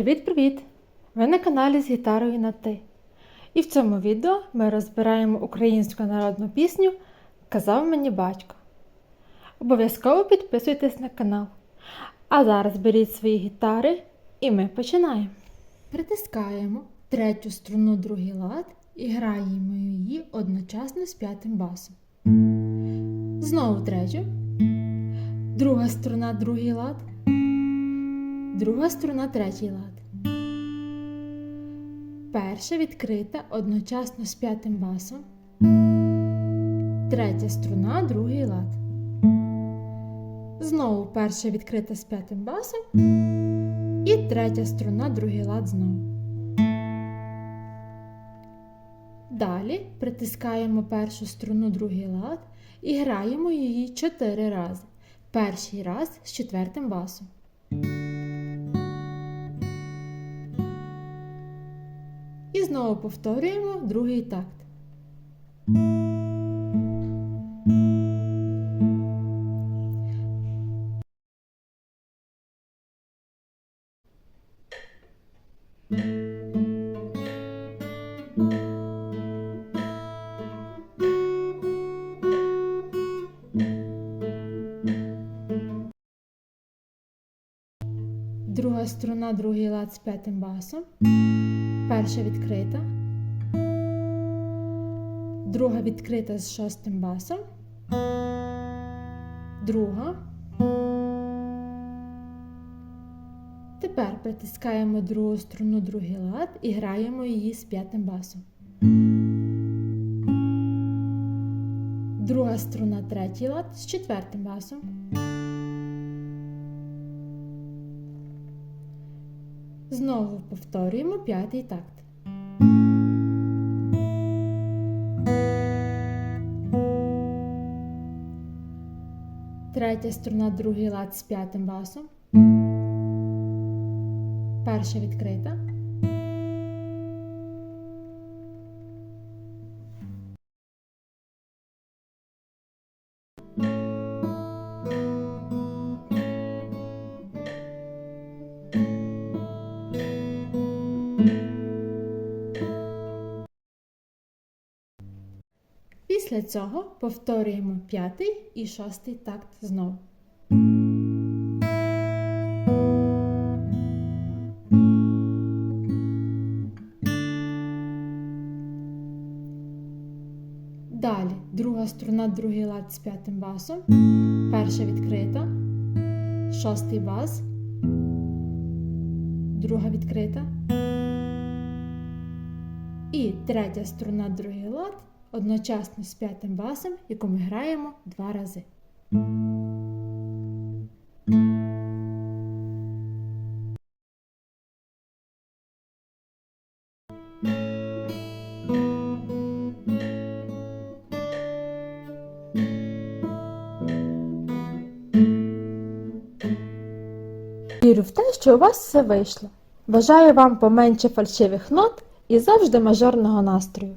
Привіт-привіт! Ви на каналі з гітарою на ти. І в цьому відео ми розбираємо українську народну пісню Казав мені батько. Обов'язково підписуйтесь на канал. А зараз беріть свої гітари і ми починаємо. Притискаємо третю струну другий лад і граємо її одночасно з п'ятим басом. Знову третю. Друга струна другий лад. Друга струна третій лад. Перша відкрита одночасно з п'ятим басом. Третя струна другий лад. Знову перша відкрита з п'ятим басом. І третя струна другий лад знову. Далі притискаємо першу струну другий лад і граємо її чотири рази. Перший раз з четвертим басом. Знову повторюємо другий такт. Друга струна, другий лад з п'ятим басом. Перша відкрита. Друга відкрита з шостим басом. Друга. Тепер притискаємо другу струну, другий лад і граємо її з п'ятим басом. Друга струна, третій лад з четвертим басом. Знову повторюємо п'ятий такт. Третя струна, другий лад з п'ятим басом. Перша відкрита. Після цього повторюємо п'ятий і шостий такт знову. Далі друга струна, другий лад з п'ятим басом. Перша відкрита, шостий бас, друга відкрита. І третя струна, другий лад одночасно з п'ятим басом, яку ми граємо два рази. Вірю в те, що у вас все вийшло. Бажаю вам поменше фальшивих нот і завжди мажорного настрою.